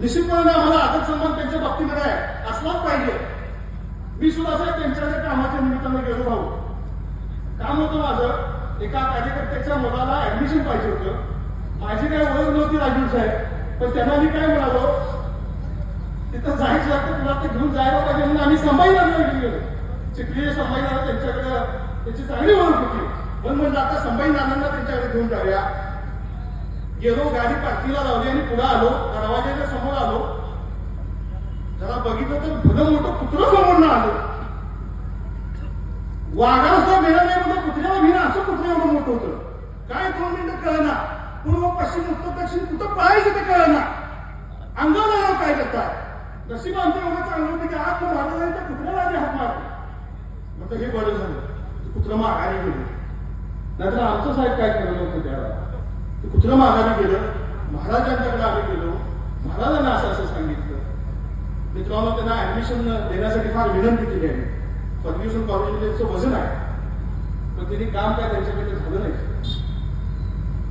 निश्चितपणे आम्हाला आदर सन्मान त्यांच्या बाबतीमध्ये आहे. असलाच पाहिजे. मी सुद्धा साहेब त्यांच्या कामाच्या निमित्तानं गेलो भाऊ काम होतं माझं. एका कार्यकर्त्याच्या मुलाला ऍडमिशन पाहिजे होतं. माझी काय ओळख नव्हती राजीव साहेब पण त्यांना मी काय म्हणालो? तिथं जायचं लागतं तुला ते घेऊन जायला पाहिजे म्हणून आम्ही संभाजीनगरला गेलो. चिखली संभाजीनगर त्यांच्याकडे त्याची चांगली ओळख होती. पण म्हणलं आता संभाजीनाथांना त्यांच्याकडे घेऊन जाऊया. गेलो गाडी पार्किंगला लावली आणि पुढे आलो दरवाजाच्या समोर आलो. जरा बघितलं तर भलं मोठं कुत्र समोर ना आलो. वाघा सुद्धा मिळत नाही म्हणजे कुत्र्याला भिणं असं कुत्र एवढं मोठं होतं. काय दोन मिनिटं कळना. पूर्व पश्चिम उत्तर दक्षिण कुठं पळायचं ते कळना. अंगाला काय करताय नशीब आमचं एवढं चांगलं होतं की आज महाराजांनी त्या कुत्र्याला आधी हात मारला मग हे बरं झालं. कुत्र कुत्रं माघारी गेलं. नाहीतर आमचं साहेब काय केलं होतं त्यावेळेला? ते कुत्रं माघारी गेलं? महाराजांच्याकडे आम्ही गेलो. महाराजांना असं असं सांगितलं. मित्रांनो त्यांना ऍडमिशन देण्यासाठी फार विनंती केली आहे. फर्ग्युसन कॉलेजमध्ये त्याचं वजन आहे. पण त्यांनी काम काय त्यांच्याकडे झालं नाही.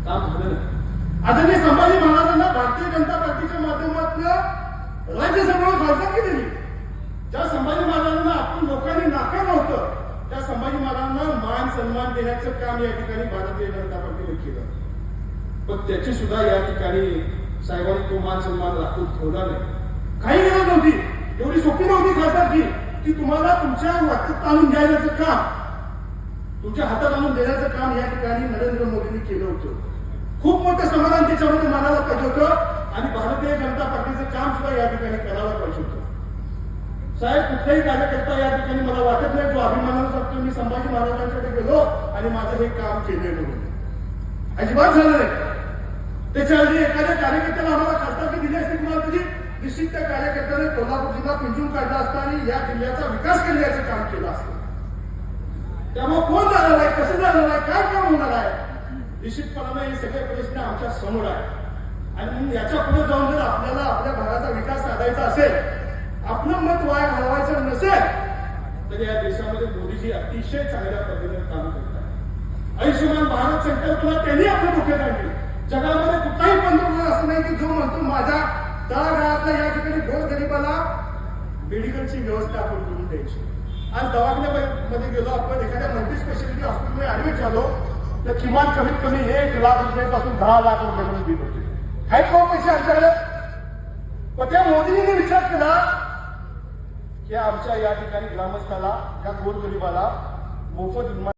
काम झालं नाही. आदरणीय संभाजी महाराजांना भारतीय जनता पार्टीच्या माध्यमातून राज्यसभेवर खासदारकी दिली. ज्या संभाजी महाराजांना आपण लोकांनी नाकारलं होतं त्या संभाजी महाराजांना मान सन्मान देण्याचं काम या ठिकाणी भारतीय जनता पार्टीने केलं. पण त्याची सुद्धा या ठिकाणी साहेबांनी तो मान सन्मान राखून ठेवला नाही. काही गरज नव्हती एवढी सोपी नव्हती खासदारकी की तुम्हाला तुमच्या वाटत आणून द्यायचं काम तुमच्या हातात आणून देण्याचं काम या ठिकाणी नरेंद्र मोदींनी केलं होतं. खूप मोठं समाधान त्याच्यामध्ये मानायला पाहिजे होतं आणि भारतीय जनता पार्टीचं काम सुद्धा या ठिकाणी करायला पाहिजे होतं. साहेब कुठलाही कार्यकर्ता या ठिकाणी मला वाटत नाही जो अभिमानानं सांगतो मी संभाजी महाराजांकडे गेलो आणि माझं हे काम केलेलं अजिबात झालं नाही. त्याच्या एखाद्या कार्यकर्त्याला आम्हाला खासदारकी दिली असते तुम्हाला तुझी निश्चित त्या कार्यकर्त्याने कोल्हापूर जिल्हा पिंजून काढला असता आणि या जिल्ह्याचा विकास करण्याचं काम केलं असतं. त्यामुळे कोण झालेला आहे? कसं झालेलं आहे? काय काम होणार आहे? निश्चितपणाने हे सगळे प्रश्न आमच्यासमोर आहे आणि म्हणून याच्यापुढे जाऊन जर आपल्याला आपल्या भागाचा विकास साधायचा असेल आपलं मत वाया घालवायचं नसेल तर या देशामध्ये मोदीजी अतिशय चांगल्या पद्धतीने काम करतात. आयुष्यमान भारत संकल्पना त्यांनी आपल्या डोक्यात आणली. जगामध्ये कुठलाही पंतप्रधान असं नाही की जो म्हणतो माझ्या आता या ठिकाणी गोरगरिबाला मेडिकलची व्यवस्था आपण करून द्यायची. आज दवाखान्यामध्ये गेलो आपण एखाद्या मल्टी स्पेशालिटी हॉस्पिटलमध्ये ऍडमिट झालो तर किमान कमीत कमी एक लाख रुपयापासून दहा लाख रुपये बिल होते. आहेत का पैसे आमच्याकडे? पण त्या मोदींनी विचार केला की आमच्या या ठिकाणी ग्रामस्थाला या गोरगरीबाला मोफत